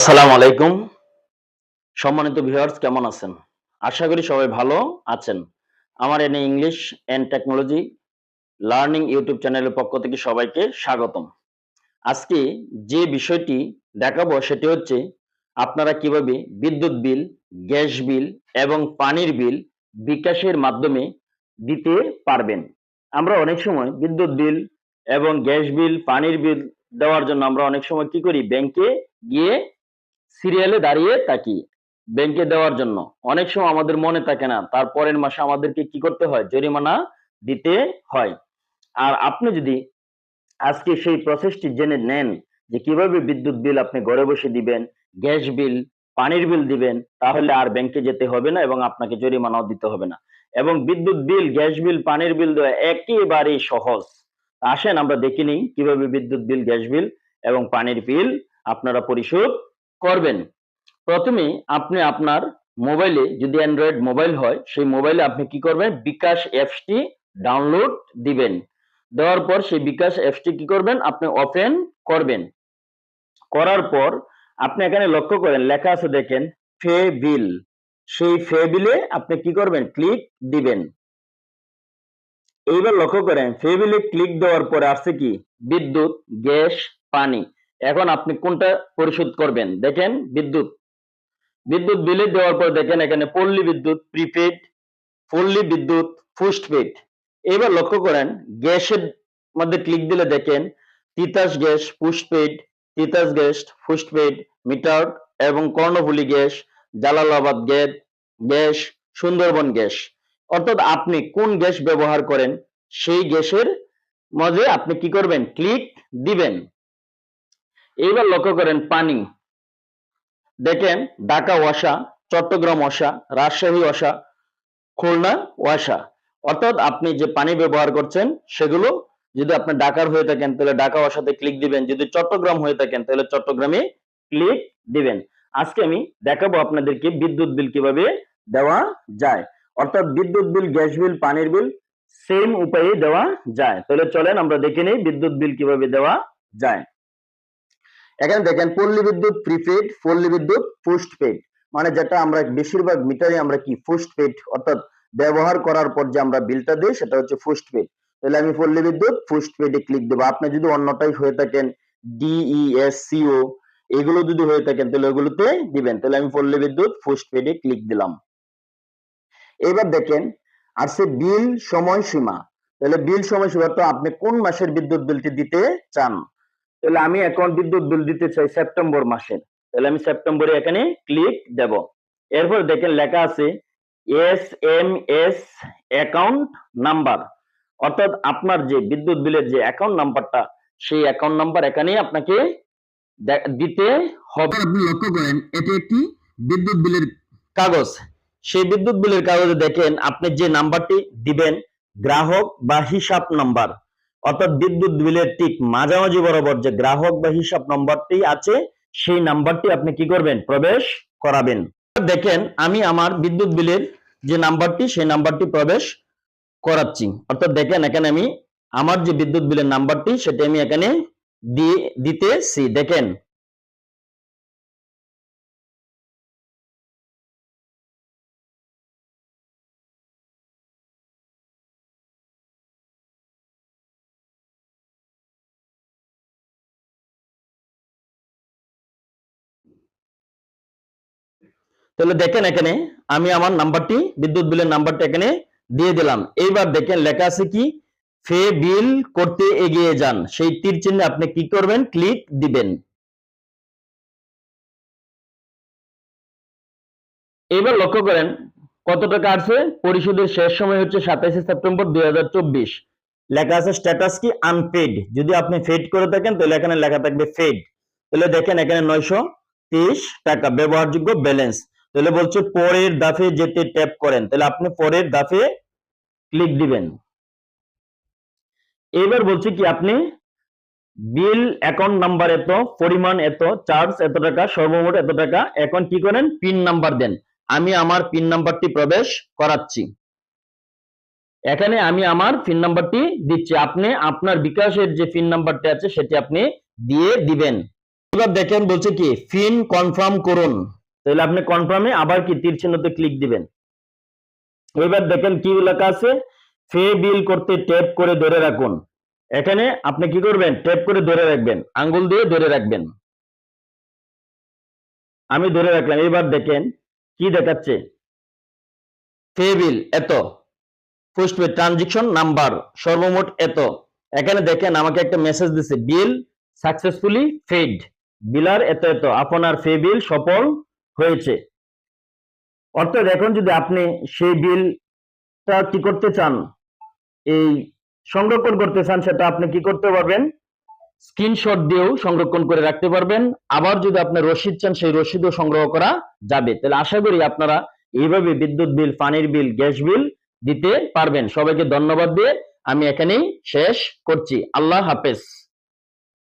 আসসালামু আলাইকুম। সম্মানিত ভিউয়ার্স কেমন আছেন? আশা করি সবাই ভালো আছেন। আমার এনে English and technology learning YouTube চ্যানেলের পক্ষ থেকে সবাইকে স্বাগতম। আজকে যে বিষয়টি দেখাবো সেটি হচ্ছে, আপনারা কীভাবে বিদ্যুৎ বিল, গ্যাস বিল এবং পানির বিল বিকাশের মাধ্যমে দিতে পারবেন। আমরা অনেক সময় বিদ্যুৎ বিল এবং গ্যাস বিল, পানির বিল দেওয়ার জন্য আমরা অনেক সময় কি করি? ব্যাংকে গিয়ে সিরিয়ালে দাঁড়িয়ে থাকি ব্যাংকে দেওয়ার জন্য। অনেক সময় আমাদের মনে থাকে না, তার পরের মাসে আমাদেরকে কি করতে হয়? জরিমানা দিতে হয়। আর আপনি যদি আজকে সেই প্রসেসটি জেনে নেন, যে কীভাবে বিদ্যুৎ বিল আপনি ঘরে বসে দিবেন, গ্যাস বিল, পানির বিল দিবেন, তাহলে আর ব্যাংকে যেতে হবে না এবং আপনাকে জরিমানাও দিতে হবে না। এবং বিদ্যুৎ বিল, গ্যাস বিল, পানির বিল দেওয়া একেবারেই সহজ। আসেন আমরা দেখে নিই কীভাবে বিদ্যুৎ বিল, গ্যাস বিল এবং পানির বিল আপনারা পরিশোধ করবেন। প্রথমে আপনি আপনার মোবাইলে যদি অ্যান্ড্রয়েড মোবাইল হয়, সেই মোবাইলে আপনি কি করবেন? বিকাশ অ্যাপসটি ডাউনলোড দিবেন। দেওয়ার পর সেই বিকাশ অ্যাপসটি কি করবেন? আপনি ওপেন করবেন। করার পর আপনি এখানে লক্ষ্য করেন, লেখা আছে দেখেন ফে বিল সেই ফে বিলে আপনি কি করবেন? ক্লিক দিবেন। এইবার লক্ষ্য করেন ফে বিলে ক্লিক দেওয়ার পরে আসছে কি? বিদ্যুৎ, গ্যাস, পানি। এখন আপনি কোনটা পরিশোধ করবেন? দেখেন, বিদ্যুৎ। বিদ্যুৎ বিলে দেওয়ার পর দেখেন এখানে পল্লী বিদ্যুৎ, প্রিপেড, পল্লী বিদ্যুৎ, পোস্টপেড। এবার লক্ষ্য করেন, গ্যাসের মধ্যে ক্লিক দিলে দেখেন, Titas gas, postpaid, Titas gas, postpaid, meter এবং Karnaphuli gas, Jalalabad gas gas, Sundarban gas. অর্থাৎ আপনি কোন গ্যাস ব্যবহার করেন, সেই গ্যাসের মধ্যে আপনি কি করবেন? ক্লিক দিবেন। এইবার লক্ষ্য করেন পানি। দেখেন ঢাকা ওয়াসা, চট্টগ্রাম ওয়াসা, রাজশাহী ওয়াসা, খুলনা ওয়াসা। অর্থাৎ আপনি যে পানি ব্যবহার করছেন, সেগুলো যদি আপনি ঢাকার হয়ে থাকেন, তাহলে ঢাকা ওয়াসাতে ক্লিক দিবেন। যদি চট্টগ্রাম হয়ে থাকেন, তাহলে চট্টগ্রামে ক্লিক দিবেন। আজকে আমি দেখাবো আপনাদেরকে বিদ্যুৎ বিল কীভাবে দেওয়া যায়। অর্থাৎ বিদ্যুৎ বিল, গ্যাস বিল, পানির বিল সেম উপায়ে দেওয়া যায়। তাহলে চলেন আমরা দেখে নেই বিদ্যুৎ বিল কীভাবে দেওয়া যায়। এখানে দেখেন পল্লী বিদ্যুৎ প্রিপেড পল্লী বিদ্যুৎ পোস্টপেড মানে যেটা আমরা বেশিরভাগ মিটারে আমরা কি? পোস্টপেড অর্থাৎ ব্যবহার করার পর যে আমরা বিলটা দিই, সেটা হচ্ছে পোস্টপেড তাহলে আমি পল্লী বিদ্যুৎ পোস্টপেডে ক্লিক দেবো। আপনি যদি অন্যটাই হয়ে থাকেন ডিইএস সিও এগুলো যদি হয়ে থাকেন, তাহলে ওগুলোতে দিবেন। তাহলে আমি পল্লী বিদ্যুৎ পোস্টপেডে ক্লিক দিলাম। এবার দেখেন, আর সে বিল সময়সীমা। তাহলে বিল সময়সীমা তো আপনি কোন মাসের বিদ্যুৎ বিলটি দিতে চান? তাহলে আমি এখন বিদ্যুৎ বিল দিতে চাই সেপ্টেম্বর মাসের তাহলে আমি সেপ্টেম্বরে এখানে ক্লিক দেব। এরপর দেখেন লেখা আছে S M S account number অর্থাৎ আপনার যে বিদ্যুৎ বিলের যে অ্যাকাউন্ট নাম্বারটা সেই অ্যাকাউন্ট নাম্বার এখানে আপনাকে দিতে হবে। আপনি লক্ষ্য করেন, এটি একটি বিদ্যুৎ বিলের কাগজ। সেই বিদ্যুৎ বিলের কাগজে দেখেন আপনি যে নাম্বারটি দিবেন, গ্রাহক বা হিসাব নাম্বার অর্থাৎ বিদ্যুৎ বিলের ঠিক মাঝামাঝি বরাবর যে গ্রাহক বা হিসাব নম্বরটি আছে, সেই নাম্বারটি আপনি কি করবেন? প্রবেশ করাবেন। দেখেন, আমি আমার বিদ্যুৎ বিলের যে নাম্বারটি, সেই নাম্বারটি প্রবেশ করাচ্ছি। অর্থাৎ দেখেন, এখানে আমি আমার যে বিদ্যুৎ বিলের নাম্বারটি, সেটি আমি এখানে দিতেছি। দেখেন তাহলে দেখেন এখানে আমি আমার নাম্বারটি, বিদ্যুৎ বিলের নাম্বারটা এখানে দিয়ে দিলাম। এইবার দেখেন লেখা আছে কি? ফে বিল করতে এগিয়ে যান। সেই তীর চিহ্নে আপনি কি করবেন? ক্লিক দিবেন। এবার লক্ষ্য করেন, কত টাকা আছে পরিশোধের শেষ সময় হচ্ছে সাতাইশে সেপ্টেম্বর দুই হাজার চব্বিশ। লেখা আছে স্ট্যাটাস কি? আনপেড যদি আপনি ফেড করে থাকেন, তাহলে এখানে লেখা থাকবে ফেড তাহলে দেখেন এখানে নয়শো তেইশ টাকা, ব্যবহারযোগ্য ব্যালেন্স তাহলে বলছে পরের দাফে যেতে ট্যাপ করেন। তাহলে আপনি পরের দাফে ক্লিক দিবেন। এবার বলছে কি, আপনি বিল অ্যাকাউন্ট নাম্বার এত, পরিমাণ এত চার্জ এত টাকা, সর্বমোট এত টাকা, এখন কি করেন? পিন নাম্বার দেন। আমি আমার পিন নাম্বারটি প্রবেশ করাচ্ছি। এখানে আমি আমার পিন নাম্বারটি দিচ্ছি। আপনি আপনার বিকাশের যে পিন নাম্বারটি আছে, সেটি আপনি দিয়ে দিবেন। এবার দেখেন বলছে কি পিন কনফার্ম করুন। তাহলে আপনি কনফার্মে আবার কি তীর চিহ্নতে ক্লিক দিবেন। এবার দেখেন কি লেখা আছে ফে বিল করতে ট্যাপ করে ধরে রাখুন। এখানে আপনি কি করবেন? ট্যাপ করে ধরে রাখবেন। আঙ্গুল দিয়ে ধরে রাখবেন। আমি ধরে রাখলাম। এবার দেখেন কি দেখাচ্ছে? ফে বিল এত। পোস্ট পে ট্রানজেকশন নাম্বার সর্বমোট এত। এখানে দেখেন আমাকে একটা মেসেজ দিছে বিল সাকসেসফুলি ফেড বিলার এত এত। আপনার ফে বিল সফল হয়েছে। অর্থাৎ এখন যদি আপনি সেই বিলটা কি করতে চান, এই সংরক্ষণ করতে চান, সেটা আপনি কি করতে পারবেন? স্ক্রিনশট দিয়েও সংরক্ষণ করে রাখতে পারবেন। আবার যদি আপনি রসিদ চান, সেই রসিদও সংগ্রহ করা যাবে। তাহলে আশা করি আপনারা এইভাবে বিদ্যুৎ বিল পানির বিল গ্যাস বিল দিতে পারবেন। সবাইকে ধন্যবাদ দিয়ে আমি এখানেই শেষ করছি। আল্লাহ হাফেজ।